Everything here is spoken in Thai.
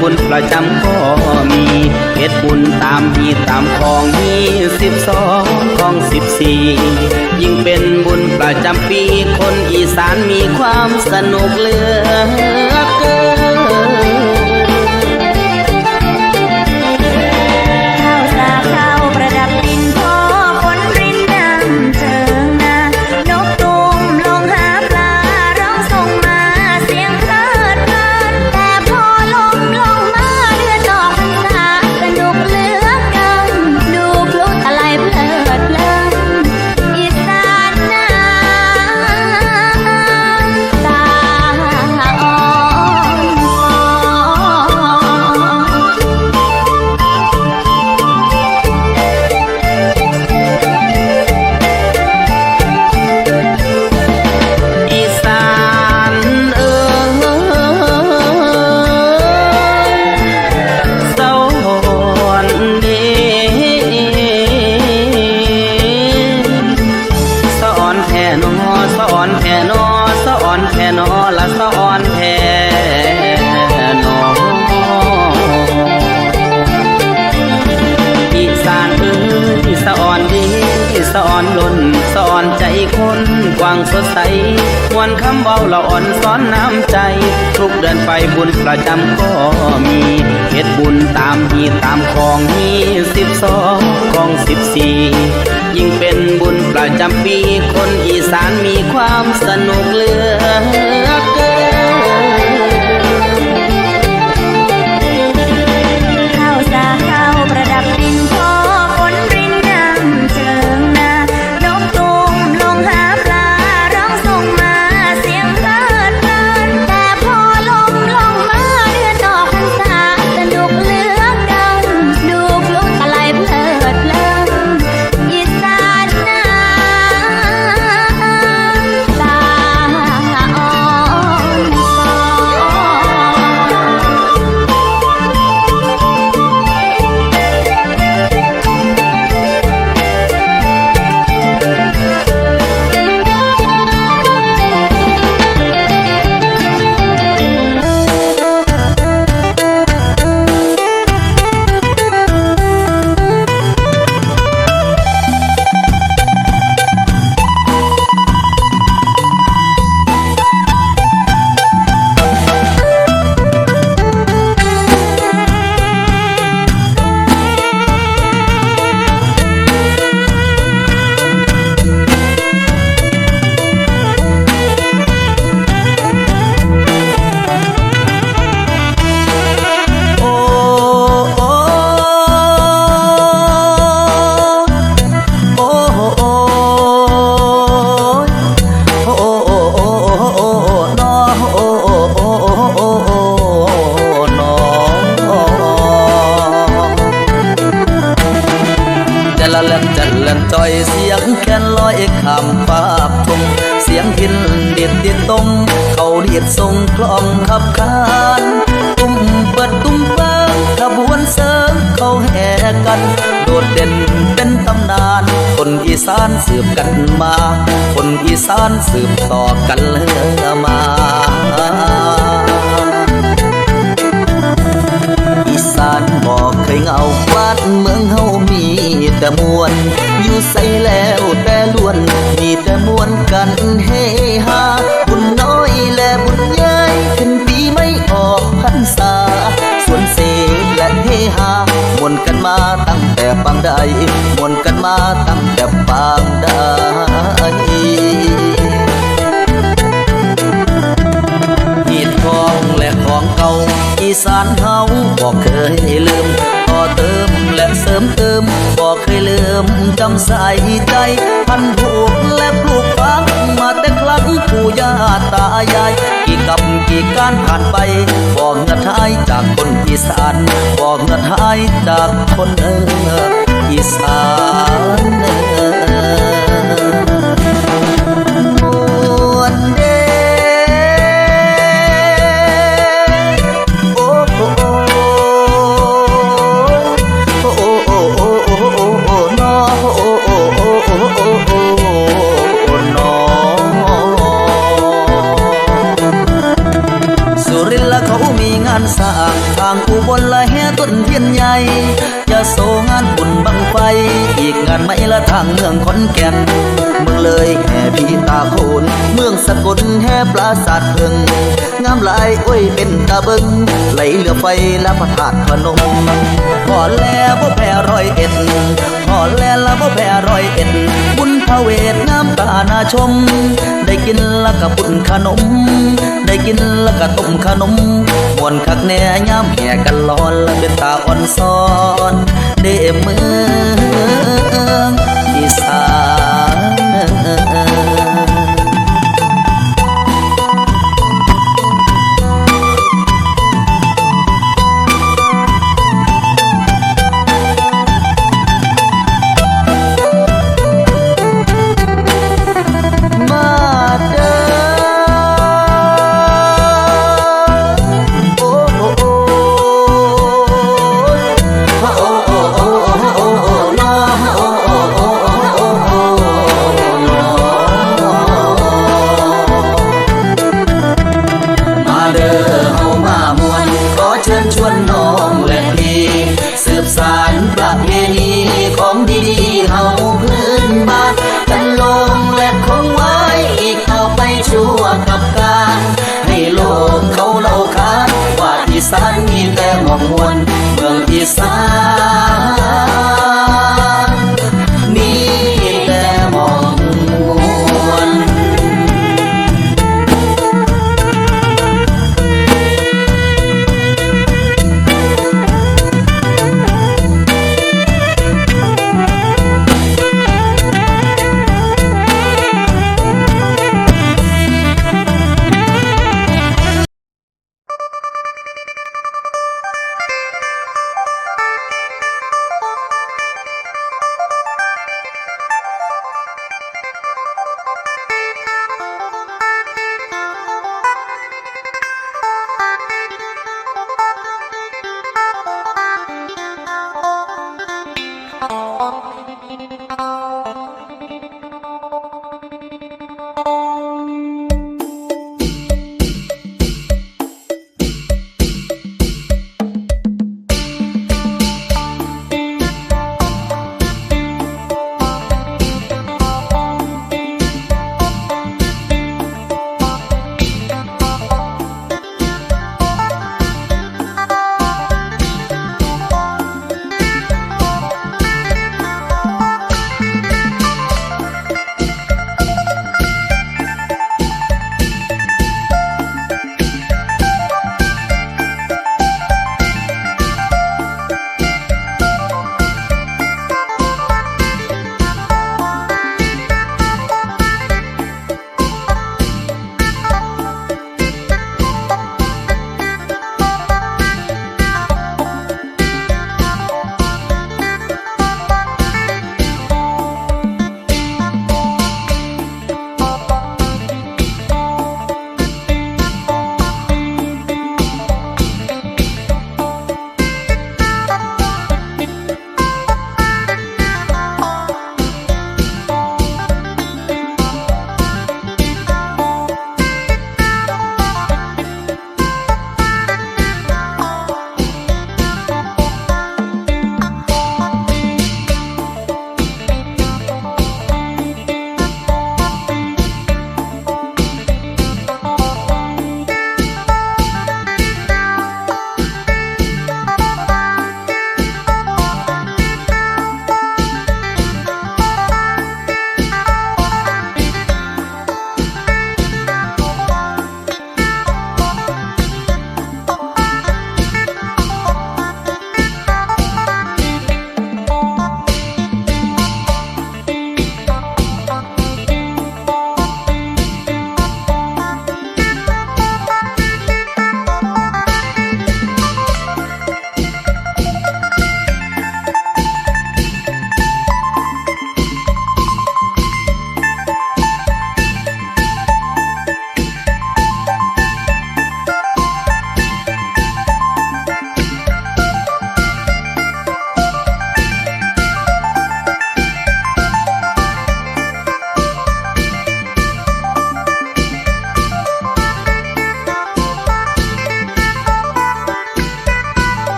บุญประจำก็มีเฮ็ดบุญตามที่ตามของยี่สิบสองของสิบสี่ยิ่งเป็นบุญประจำปีคนอีสานมีความสนุกเหลือเกิน เดินไปบุญประจำก็มีเฮ็ดบุญตามมีตามของมีสิบสองของสิบสี่ยิ่งเป็นบุญประจำปีคนอีสานมีความสนุกเหลือเกิน อีสานสืบกันมา คนอีสานสืบต่อกันเลยมาอีสานบอกเคยเงาบ้านเมืองเฮามีแต่มวลอยู่ใส่แล้วแต่ล้วน มีแต่มวนกันเฮฮาบุญน้อยและบุญใหญ่ขึ้นปีไม่ออกพรรษา วนกันมาตั้งแต่ปางใดมวนกันมาตั้งแต่ปางใดหีดทองและของเก่าอีสานเฮาบอกเคยลืมต่อเติมและเสริมเติมบอกเคยลืมจำใส่ใจพันผูกและป ปู่ย่าตายาย กี่กับกี่การผ่านไปบอกเงินหายจากคนอีสานบอกเงินหายจากคนเอออีสาน และเขามีงานสร้างทางอุบลและแห่ต้นเทียนใหญ่ โซงานบุญบังไฟ อีกงานไม่ละทางเมืองขอนแก่นเมืองเลยแห่พีตาโคนเมืองสกลแห่ปราสาทเพิงงามหลายโอ้ยเป็นตาเบิงไหลเหลือไฟและพระธาตุพนมพอแล้วบ่แพ้ร้อยเอ็ดพอแล้วละบ่แพ้ร้อยเอ็ดบุญพระเวทงามตานาชม ได้กินล้วก็บุญขนม ได้กินล้วก็ต้มขนม มวนคักแน่ย้ำแห่กันร้อนและเป็นตาอ่อนซ้อนเดเมืองอีสาน ของมวลเมืองอีสาน